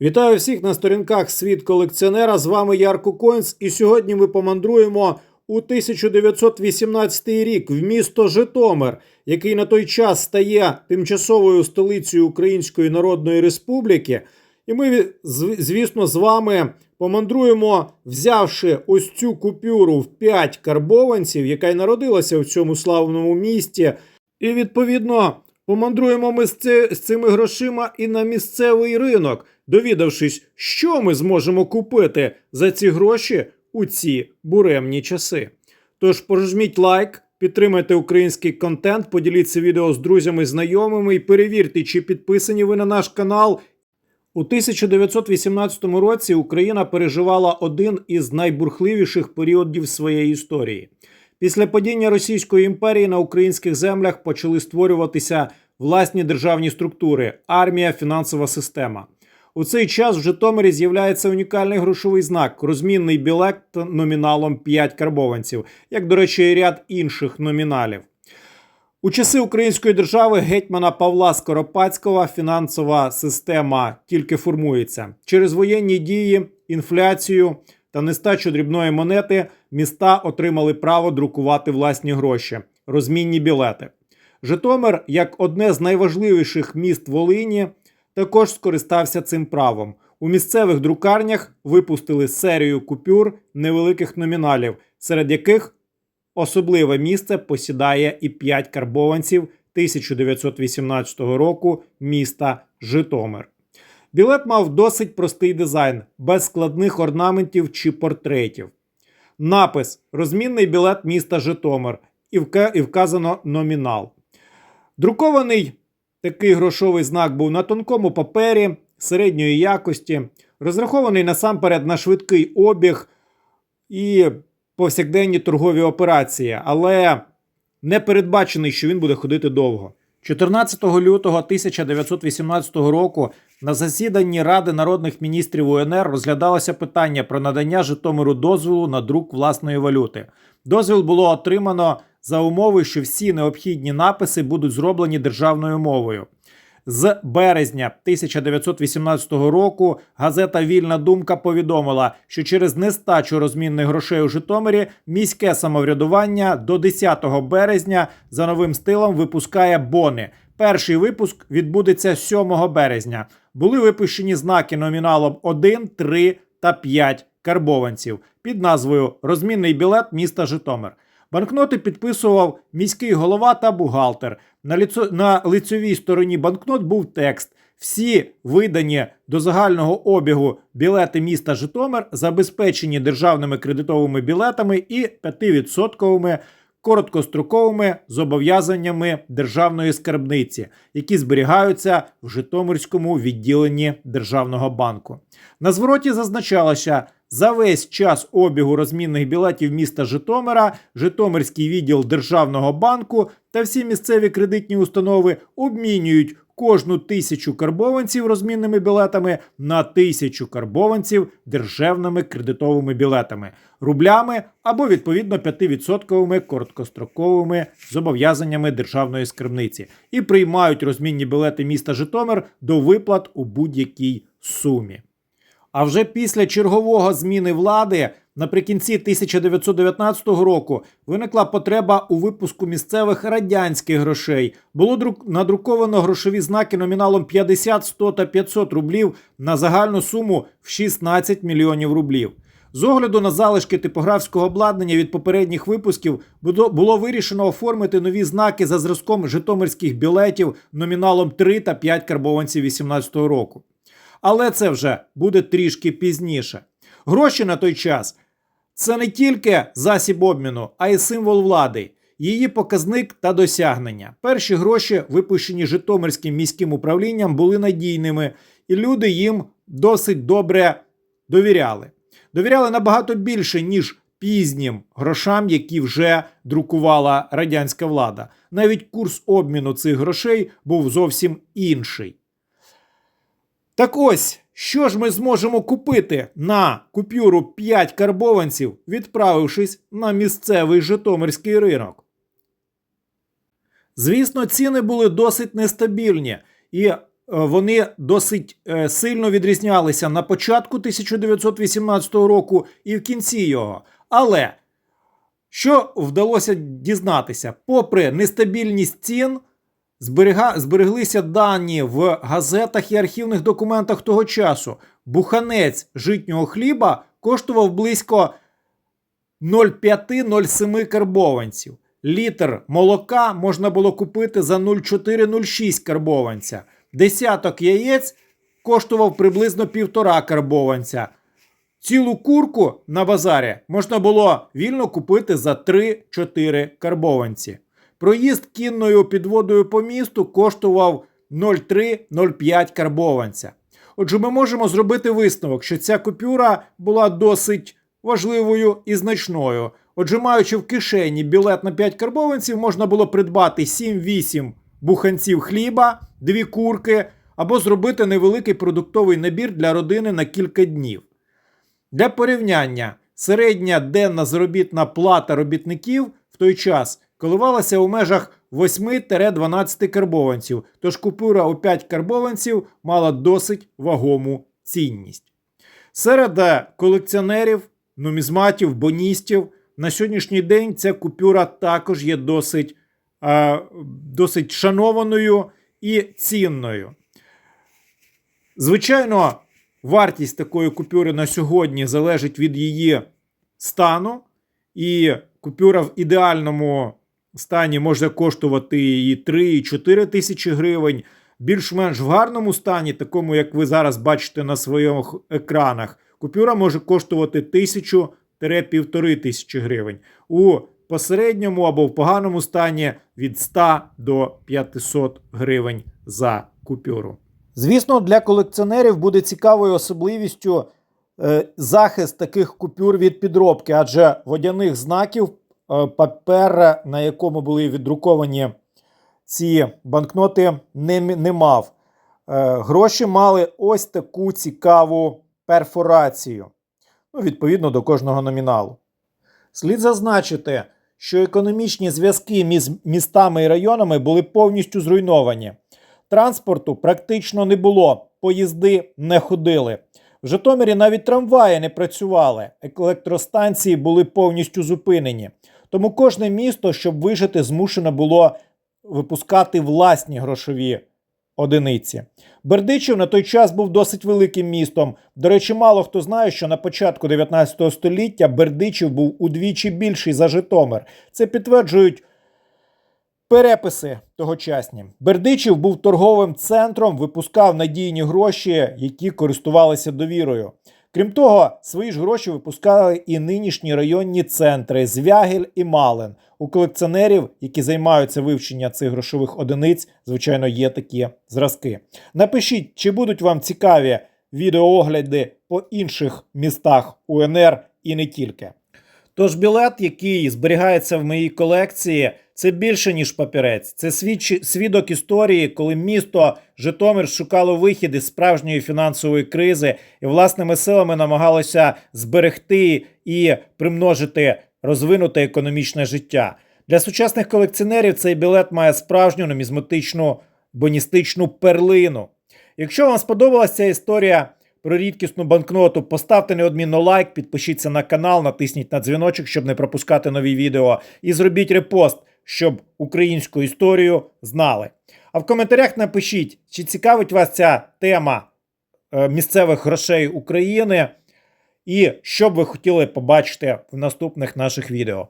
Вітаю всіх на сторінках Світ колекціонера. З вами Ярко Коінс. І сьогодні ми помандруємо у 1918 рік в місто Житомир, який на той час стає тимчасовою столицею Української Народної Республіки. І ми, звісно, з вами помандруємо, взявши ось цю купюру в 5 карбованців, яка й народилася в цьому славному місті. І відповідно помандруємо ми з цими грошима і на місцевий ринок, довідавшись, що ми зможемо купити за ці гроші у ці буремні часи. Тож пожміть лайк, підтримайте український контент, поділіться відео з друзями, знайомими і перевірте, чи підписані ви на наш канал. У 1918 році Україна переживала один із найбурхливіших періодів своєї історії. Після падіння Російської імперії на українських землях почали створюватися власні державні структури, армія, фінансова система. У цей час в Житомирі з'являється унікальний грошовий знак розмінний білет номіналом 5 карбованців, як, до речі, і ряд інших номіналів. У часи української держави гетьмана Павла Скоропадського фінансова система тільки формується. Через воєнні дії, інфляцію та нестачу дрібної монети міста отримали право друкувати власні гроші, розмінні білети. Житомир, як одне з найважливіших міст Волині, також скористався цим правом. У місцевих друкарнях випустили серію купюр невеликих номіналів, серед яких Особливе місце посідає і 5 карбованців 1918 року міста Житомир. Білет мав досить простий дизайн, без складних орнаментів чи портретів. Напис Розмінний білет міста Житомир і вказано номінал. Друкований такий грошовий знак був на тонкому папері середньої якості, розрахований насамперед на швидкий обіг і повсякденні торгові операції, але не передбачений, що він буде ходити довго. 14 лютого 1918 року на засіданні Ради народних міністрів УНР розглядалося питання про надання Житомиру дозволу на друк власної валюти. Дозвіл було отримано за умови, що всі необхідні написи будуть зроблені державною мовою. З березня 1918 року газета Вільна думка повідомила, що через нестачу розмінних грошей у Житомирі міське самоврядування до 10 березня за новим стилом випускає бони. Перший випуск відбудеться 7 березня. Були випущені знаки номіналом 1, 3 та 5 карбованців під назвою Розмінний білет міста Житомир. Банкноти підписував міський голова та бухгалтер. На, ліцо... на лицьовій стороні банкнот був текст. Всі видані до загального обігу білети міста Житомир забезпечені державними кредитовими білетами і 5% короткостроковими зобов'язаннями державної скарбниці, які зберігаються в Житомирському відділенні Державного банку. На звороті зазначалося, за весь час обігу розмінних білетів міста Житомира, Житомирський відділ Державного банку та всі місцеві кредитні установи обмінюють кожну тисячу карбованців розмінними білетами на тисячу карбованців державними кредитовими білетами, рублями або відповідно 5% короткостроковими зобов'язаннями державної скарбниці і приймають розмінні білети міста Житомир до виплат у будь-якій сумі. А вже після чергового зміни влади наприкінці 1919 року виникла потреба у випуску місцевих радянських грошей. Було друк... надруковано грошові знаки номіналом 50, 100 та 500 рублів на загальну суму в 16 мільйонів рублів. З огляду на залишки типографського обладнання від попередніх випусків було, вирішено оформити нові знаки за зразком житомирських білетів номіналом 3 та 5 карбованців 18 року. Але це вже буде трішки пізніше. Гроші на той час це не тільки засіб обміну, а й символ влади, її показник та досягнення. Перші гроші, випущені Житомирським міським управлінням, були надійними, і люди їм досить добре довіряли. Довіряли набагато більше, ніж пізнім грошам, які вже друкувала радянська влада. Навіть курс обміну цих грошей був зовсім інший. Так ось, що ж ми зможемо купити на купюру 5 карбованців, відправившись на місцевий Житомирський ринок? Звісно, ціни були досить нестабільні, і вони досить е, сильно відрізнялися на початку 1918 року і в кінці його. Але що вдалося дізнатися? Попри нестабільність цін, зберега, збереглися дані в газетах і архівних документах того часу. Буханець житнього хліба коштував близько 0,5-0,7 карбованців. Літр молока можна було купити за 0,4-0,6 карбованця. Десяток яєць коштував приблизно півтора карбованця. Цілу курку на базарі можна було вільно купити за 3-4 карбованці. Проїзд кінною підводою по місту коштував 0,3-0,5 карбованця. Отже, ми можемо зробити висновок, що ця купюра була досить важливою і значною. Отже, маючи в кишені білет на 5 карбованців, можна було придбати 7-8 буханців хліба, дві курки або зробити невеликий продуктовий набір для родини на кілька днів. Для порівняння, середня денна заробітна плата робітників в той час коливалася у межах 8-12 карбованців, тож купюра у 5 карбованців мала досить вагому цінність. Серед е, колекціонерів, нумізматів, боністів на сьогоднішній день ця купюра також є досить, е, досить шанованою і цінною. Звичайно, вартість такої купюри на сьогодні залежить від її стану, і купюра в ідеальному стані може коштувати і 3, і 4 тисячі гривень. Більш-менш в гарному стані, такому, як ви зараз бачите на своїх екранах, купюра може коштувати 1000-1500 тисячі гривень. У посередньому або в поганому стані від 100 до 500 гривень за купюру. Звісно, для колекціонерів буде цікавою особливістю е, захист таких купюр від підробки, адже водяних знаків папер, на якому були віддруковані ці банкноти, не, не мав. Е, гроші мали ось таку цікаву перфорацію, ну, відповідно до кожного номіналу. Слід зазначити, що економічні зв'язки між містами і районами були повністю зруйновані. Транспорту практично не було, поїзди не ходили. В Житомирі навіть трамваї не працювали, електростанції були повністю зупинені. Тому кожне місто, щоб вижити, змушено було випускати власні грошові одиниці. Бердичів на той час був досить великим містом. До речі, мало хто знає, що на початку 19 століття Бердичів був удвічі більший за Житомир. Це підтверджують переписи тогочасні. Бердичів був торговим центром, випускав надійні гроші, які користувалися довірою. Крім того, свої ж гроші випускали і нинішні районні центри Звягель і Малин. У колекціонерів, які займаються вивченням цих грошових одиниць, звичайно, є такі зразки. Напишіть, чи будуть вам цікаві відеоогляди по інших містах УНР і не тільки. Тож білет, який зберігається в моїй колекції, це більше ніж папірець. Це свідчи- свідок історії, коли місто Житомир шукало вихід із справжньої фінансової кризи і власними силами намагалося зберегти і примножити розвинуте економічне життя. Для сучасних колекціонерів цей білет має справжню нумізматичну боністичну перлину. Якщо вам сподобалася ця історія про рідкісну банкноту, поставте неодмінно лайк, підпишіться на канал, натисніть на дзвіночок, щоб не пропускати нові відео, і зробіть репост, щоб українську історію знали. А в коментарях напишіть, чи цікавить вас ця тема е, місцевих грошей України, і що б ви хотіли побачити в наступних наших відео.